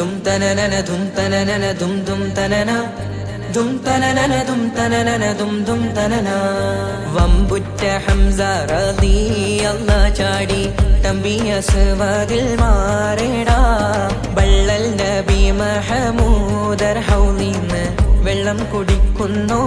ദും തനനന ദും തനനന ദും തനന. ദും തനനന ദും തനനന ദും ദും തനന. വമ്പുറ്റ ഹംസ റളിയല്ല ചാടി. തമ്പിയ സുവതിൽ മാറേടാ. ബള്ളൽ നബി മഹമൂദർ ഹൗലിന്ന് വെള്ളം കുടിക്കുന്നോനാരേടാ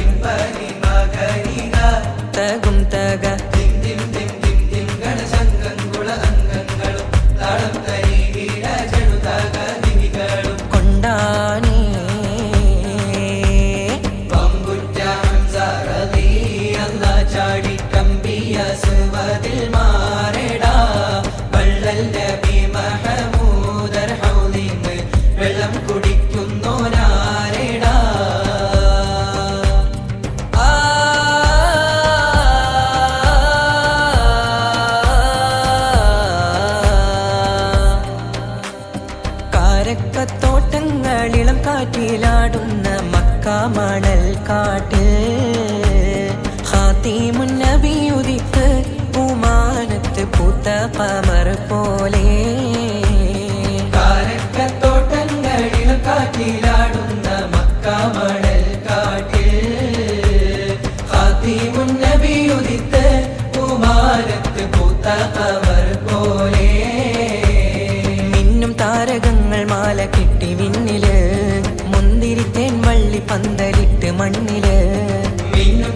കാരക്കത്തോട്ടങ്ങളിളം കാറ്റിലാടുന്ന മക്കാമണൽ കാട്ട് ഹാത്തിമുന്നബി ഉദിത്ത് ഉമാനത്ത് പൂത്ത പമർ പോലെ. കാരക്കത്തോട്ടങ്ങളിളം കാറ്റിലാടുന്ന മക്കാമണൽ കാട്ടിൽ. ഹാത്തിമുന്നബി ഉദിത്ത് പൂമാനത്ത് പൂത്ത കമർ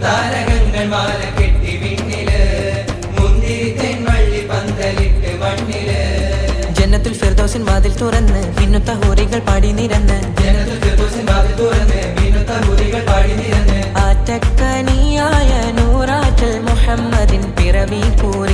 താരകങ്ങൾ മാല കെട്ടി വിണ്ണിൽ മുന്തിരി തെൻവള്ളി പന്തലിട്ട് മണ്ണിൽ. ജനത്തിൽ ഫിർദോസിൻ വാതിൽ തുറന്ന് മിന്നുത്ത ഹൂറികൾ പാടി നിരന്ന്. ജനത്തിൽ ഫിർദോസിൻ വാതിൽ തുറന്ന് മിന്നുത്ത ഹൂറികൾ പാടി നിരന്ന്. ആറ്റക്കനിയായ നൂറാറ്റൽ മുഹമ്മദിൻ പിറവി കുറിച്ചപ്പോൾ